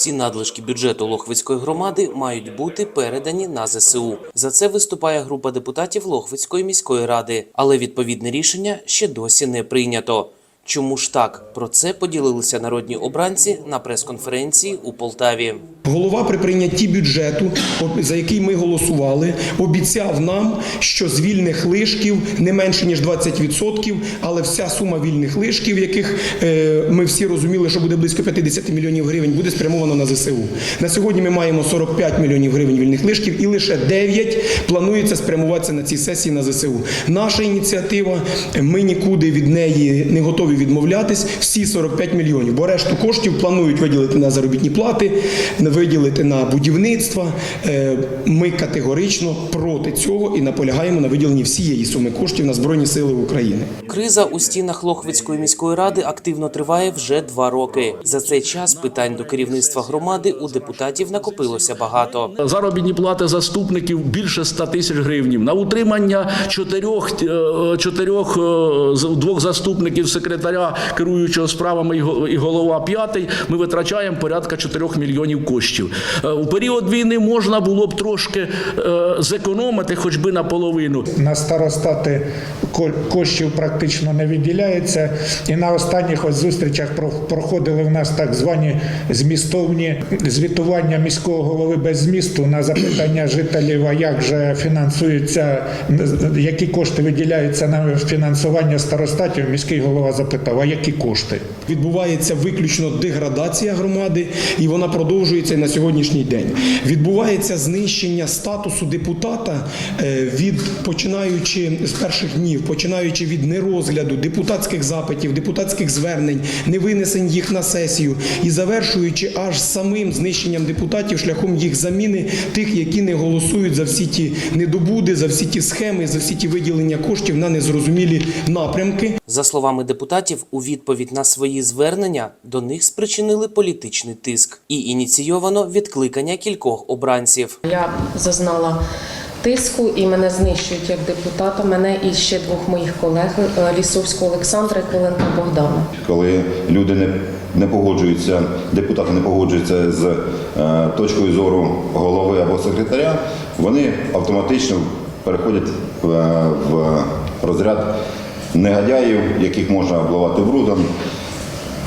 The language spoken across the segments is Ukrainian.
Всі надлишки бюджету Лохвицької громади мають бути передані на ЗСУ. За це виступає група депутатів Лохвицької міської ради, але відповідне рішення ще досі не прийнято. Чому ж так? Про це поділилися народні обранці на прес-конференції у Полтаві. Голова при прийнятті бюджету, за який ми голосували, обіцяв нам, що з вільних лишків не менше ніж 20%, але вся сума вільних лишків, яких е, ми всі розуміли, що буде близько 50 мільйонів гривень, буде спрямовано на ЗСУ. На сьогодні ми маємо 45 мільйонів гривень вільних лишків, і лише 9 планується спрямуватися на цій сесії на ЗСУ. Наша ініціатива, ми нікуди від неї не готові відмовлятись. Всі 45 мільйонів, бо решту коштів планують виділити на заробітні плати, виділити на будівництво. Е, Ми категорично проти цього і наполягаємо на виділенні всієї суми коштів на Збройні Сили України. Криза у стінах Лохвицької міської ради активно триває вже два роки. За цей час питань до керівництва громади у депутатів накопилося багато. Заробітні плати заступників більше 100 тисяч гривнів. На утримання чотирьох, е, чотирьох е, з- двох заступників секретаря керуючого справами і голова п'ятий ми витрачаємо порядка 4 мільйонів коштів. Е, У період війни можна було б трошки е, зекономити, хоч би наполовину. На старостати коштів практично не виділяється. І на останніх ось зустрічах проходили в нас так звані змістовні звітування міського голови без змісту на запитання жителів, а як же фінансуються, які кошти виділяються на фінансування старостатів. Міський голова запитав, а які кошти? Відбувається виключно деградація громади, і вона продовжується на сьогоднішній день. Відбувається знищення статусу депутата е, від починаючи з перших днів, починаючи від нерозгляду депутатських запитів, депутатських звернень, невинесень їх на сесію і завершуючи аж самим знищенням депутатів шляхом їх заміни тих, які не голосують за всі ті недобуди, за всі ті схеми, за всі ті виділення коштів на незрозумілі напрямки. За словами депутатів, у відповідь на свої звернення до них спричинили політичний тиск і ініційовано відкликання кількох обранців. Я зазнала тиску і мене знищують як депутата. Мене і ще двох моїх колег е, Лісовського Олександра і Коленка Богдана. коли люди не, не погоджуються, депутати не погоджуються з е, точкою зору голови або секретаря, вони автоматично переходять в, в розряд негодяїв, яких можна обливати брудом,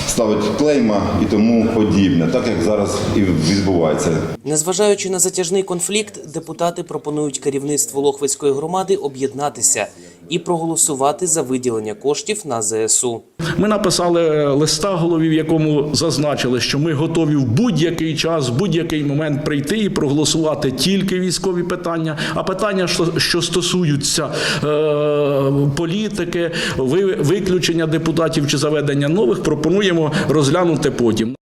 ставити клейма і тому подібне, так як зараз і відбувається. Незважаючи на затяжний конфлікт, депутати пропонують керівництву Лохвицької громади об'єднатися і проголосувати за виділення коштів на ЗСУ. Ми написали листа голові, в якому зазначили, що ми готові в будь-який час, в будь-який момент прийти і проголосувати тільки військові питання. А питання, що, що стосуються е, політики, ви- виключення депутатів чи заведення нових, пропонуємо розглянути потім.